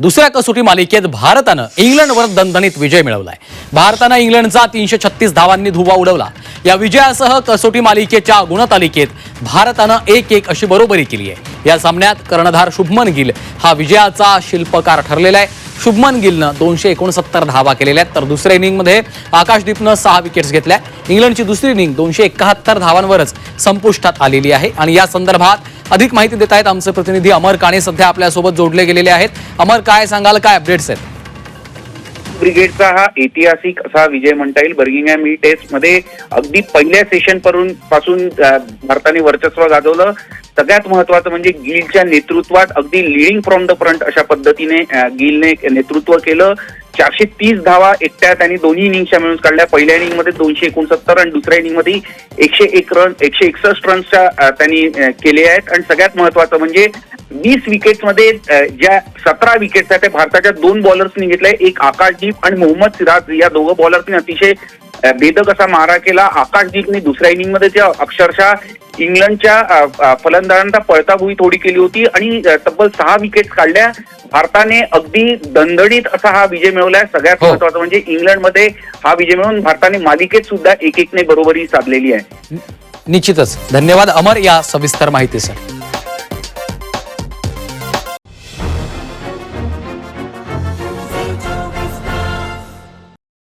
दुसऱ्या कसोटी मालिकेत भारतानं इंग्लंडवर दणदणीत विजय मिळवलाय. भारतानं इंग्लंडचा तीनशे छत्तीस धावांनी धुवा उडवला. या विजयासह कसोटी मालिकेच्या गुणतालिकेत भारतानं एक एक अशी बरोबरी केली आहे. या सामन्यात कर्णधार शुभमन गिल हा विजयाचा शिल्पकार ठरलेला आहे. शुभमन गिलनं दोनशे एकोणसत्तर धावा केलेल्या आहेत तर दुसऱ्या इनिंगमध्ये आकाशदीपनं सहा विकेट्स घेतल्या. इंग्लंडची दुसरी इनिंग दोनशे एकाहत्तर धावांवरच संपुष्टात आलेली आहे. आणि या संदर्भात अधिक माहिती देत आहेत आमचे प्रतिनिधी. अमर काणे सध्या आपल्यासोबत जोडले गेलेले आहेत. अमर काय सांगाल? काय अपडेट्स आहेत? ब्रिगेडचा हा ऐतिहासिक असा विजय म्हणता येईल. बर्गिंगहॅम ही टेस्टमध्ये अगदी पहिल्या सेशनपासून पासून भारताने वर्चस्व गाजवलं. सगळ्यात महत्वाचं म्हणजे गिलच्या नेतृत्वात अगदी लिडिंग फ्रॉम द फ्रंट अशा पद्धतीने गिलने नेतृत्व केलं. चारशे तीस धावा एकट्या त्यांनी दोन्ही इनिंगच्या मिळून काढल्या. पहिल्या इनिंगमध्ये दोनशे एकोणसत्तर आणि दुसऱ्या इनिंगमध्ये एकशे एक रन एकशे एकसष्ट रन्सच्या त्यांनी केले आहेत. आणि सगळ्यात महत्वाचं म्हणजे वीस विकेट्समध्ये ज्या सतरा विकेट्स आहेत त्या भारताच्या दोन बॉलर्सनी घेतल्या. एक आकाशदीप आणि मोहम्मद सिराज. या दोघं बॉलर्सनी अतिशय अ, भेदक असा मारा केला. आकाशदीपने दुसऱ्या इनिंगमध्ये त्या अक्षरशः इंग्लंडच्या फलंदाजांचा पळताभुई थोडी केली होती आणि तब्बल सहा विकेट्स काढल्या. भारताने अगदी दणदणीत असा हा विजय मिळवलाय. सगळ्यात हो. महत्वाचं म्हणजे इंग्लंडमध्ये हा विजय मिळवून भारताने मालिकेत सुद्धा एक एकने बरोबरी साधलेली आहे. निश्चितच. धन्यवाद अमर या सविस्तर माहितीसाठी.